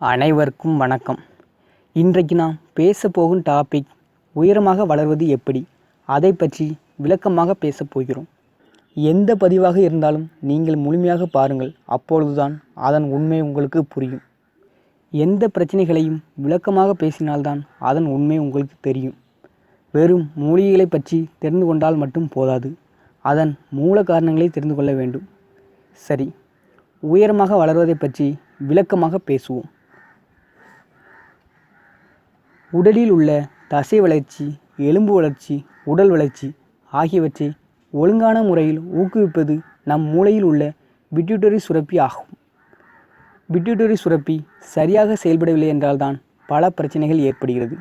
அனைவருக்கும் வணக்கம். இன்றைக்கு நாம் பேச போகும் டாபிக் உயரமாக வளர்வது எப்படி? அதை பற்றி விளக்கமாக பேசப் போகிறோம். எந்த பதிவாக இருந்தாலும் நீங்கள் முழுமையாக பாருங்கள் அப்பொழுதுதான் அதன் உண்மை உங்களுக்கு புரியும். எந்த பிரச்சனைகளையும் விளக்கமாக பேசினால்தான் அதன் உண்மை உங்களுக்கு தெரியும். வெறும் மூலிகைகளை பற்றி தெரிந்து கொண்டால் மட்டும் போதாது. அதன் மூல காரணங்களை தெரிந்து கொள்ள வேண்டும். சரி உயரமாக வளர்வதை பற்றி விளக்கமாக பேசுவோம். உடலில் உள்ள தசை வளர்ச்சி எலும்பு வளர்ச்சி உடல் வளர்ச்சி ஆகியவற்றை ஒழுங்கான முறையில் ஊக்குவிப்பது நம் மூளையில் உள்ள பிட்யூட்டரி சுரப்பி ஆகும். பிட்யூட்டரி சுரப்பி சரியாக செயல்படவில்லை என்றால்தான் பல பிரச்சனைகள் ஏற்படுகிறது.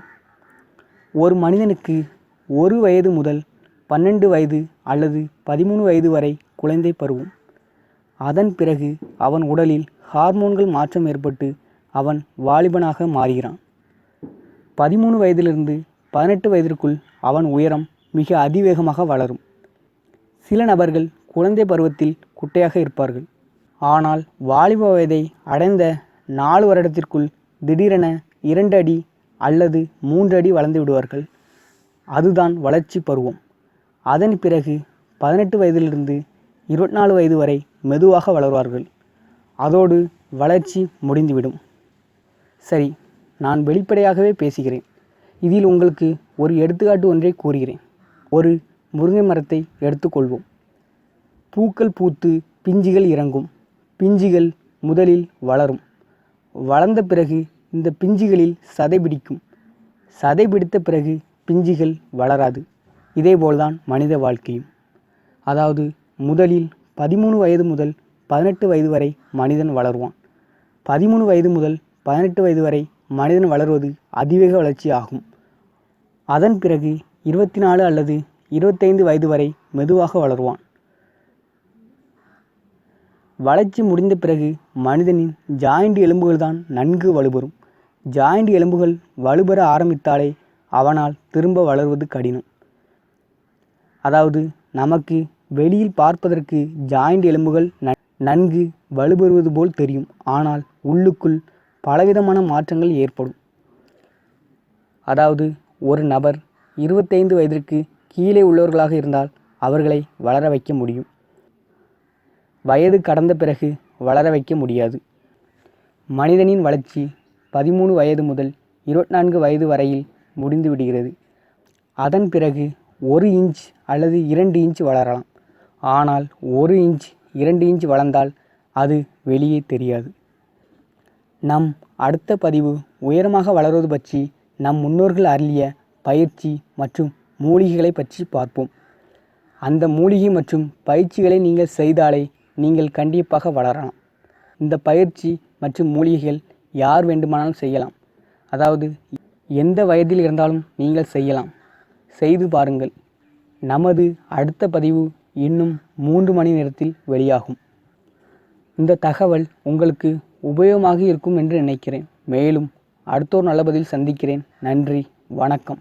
ஒரு மனிதனுக்கு ஒரு வயது முதல் பன்னெண்டு வயது அல்லது பதிமூணு வயது வரை குழந்தை பருவம். அதன் பிறகு அவன் உடலில் ஹார்மோன்கள் மாற்றம் ஏற்பட்டு அவன் வாலிபனாக மாறுகிறான். பதிமூணு வயதிலிருந்து பதினெட்டு வயதிற்குள் அவன் உயரம் மிக அதிவேகமாக வளரும். சில நபர்கள் குழந்தை பருவத்தில் குட்டையாக இருப்பார்கள். ஆனால் வாலிப வயதை அடைந்த நாலு வருடத்திற்குள் திடீரென இரண்டு அடி அல்லது மூன்று அடி வளர்ந்து விடுவார்கள். அதுதான் வளர்ச்சி பருவம். அதன் பிறகு பதினெட்டு வயதிலிருந்து இருபத்தி நாலு வயது வரை மெதுவாக வளர்வார்கள். அதோடு வளர்ச்சி முடிந்துவிடும். சரி நான் வெளிப்படையாகவே பேசுகிறேன். இதில் உங்களுக்கு ஒரு எடுத்துக்காட்டு ஒன்றை கூறுகிறேன். ஒரு முருங்கை மரத்தை எடுத்துக்கொள்வோம். பூக்கள் பூத்து பிஞ்சுகள் இறங்கும். பிஞ்சுகள் முதலில் வளரும். வளர்ந்த பிறகு இந்த பிஞ்சுகளில் சதை பிடிக்கும். சதை பிடித்த பிறகு பிஞ்சுகள் வளராது. இதேபோல்தான் மனித வாழ்க்கையும். அதாவது முதலில் பதிமூணு வயது முதல் பதினெட்டு வயது வரை மனிதன் வளருவான். பதிமூணு வயது முதல் பதினெட்டு வயது வரை மனிதன் வளர்வது அதிவேக வளர்ச்சி ஆகும் அதன் பிறகு இருபத்தி நாலு அல்லது இருபத்தைந்து வயது வரை மெதுவாக வளருவான். வளர்ச்சி முடிந்த பிறகு மனிதனின் ஜாயிண்ட் எலும்புகள் தான் நன்கு வலுபெறும். ஜாயிண்ட் எலும்புகள் வலுபெற ஆரம்பித்தாலே அவனால் திரும்ப வளர்வது கடினம். அதாவது நமக்கு வெளியில் பார்ப்பதற்கு ஜாயிண்ட் எலும்புகள் நன்கு வலுபெறுவது போல் தெரியும். ஆனால் உள்ளுக்குள் பலவிதமான மாற்றங்கள் ஏற்படும். அதாவது ஒரு நபர் இருபத்தைந்து வயதிற்கு கீழே உள்ளவர்களாக இருந்தால் அவர்களை வளர வைக்க முடியும். வயது கடந்த பிறகு வளர வைக்க முடியாது. மனிதனின் வளர்ச்சி பதிமூணு வயது முதல் இருபத்தி நான்கு வயது வரையில் முடிந்து விடுகிறது. அதன் பிறகு ஒரு இன்ச் அல்லது இரண்டு இன்ச் வளரலாம். ஆனால் ஒரு இன்ச் இரண்டு இன்ச் வளர்ந்தால் அது வெளியே தெரியாது. நம் அடுத்த பதிவு உயரமாக வளர்வது பற்றி நம் முன்னோர்கள் அருளிய பயிற்சி மற்றும் மூலிகைகளை பற்றி பார்ப்போம். அந்த மூலிகை மற்றும் பயிற்சிகளை நீங்கள் செய்தாலே நீங்கள் கண்டிப்பாக வளரலாம். இந்த பயிற்சி மற்றும் மூலிகைகள் யார் வேண்டுமானாலும் செய்யலாம். அதாவது எந்த வயதில் இருந்தாலும் நீங்கள் செய்யலாம். செய்து பாருங்கள். நமது அடுத்த பதிவு இன்னும் மூன்று மணி நேரத்தில் வெளியாகும். இந்த தகவல் உங்களுக்கு உபயோகமாக இருக்கும் என்று நினைக்கிறேன். மேலும் அடுத்தோர் நல்ல பதில் சந்திக்கிறேன். நன்றி. வணக்கம்.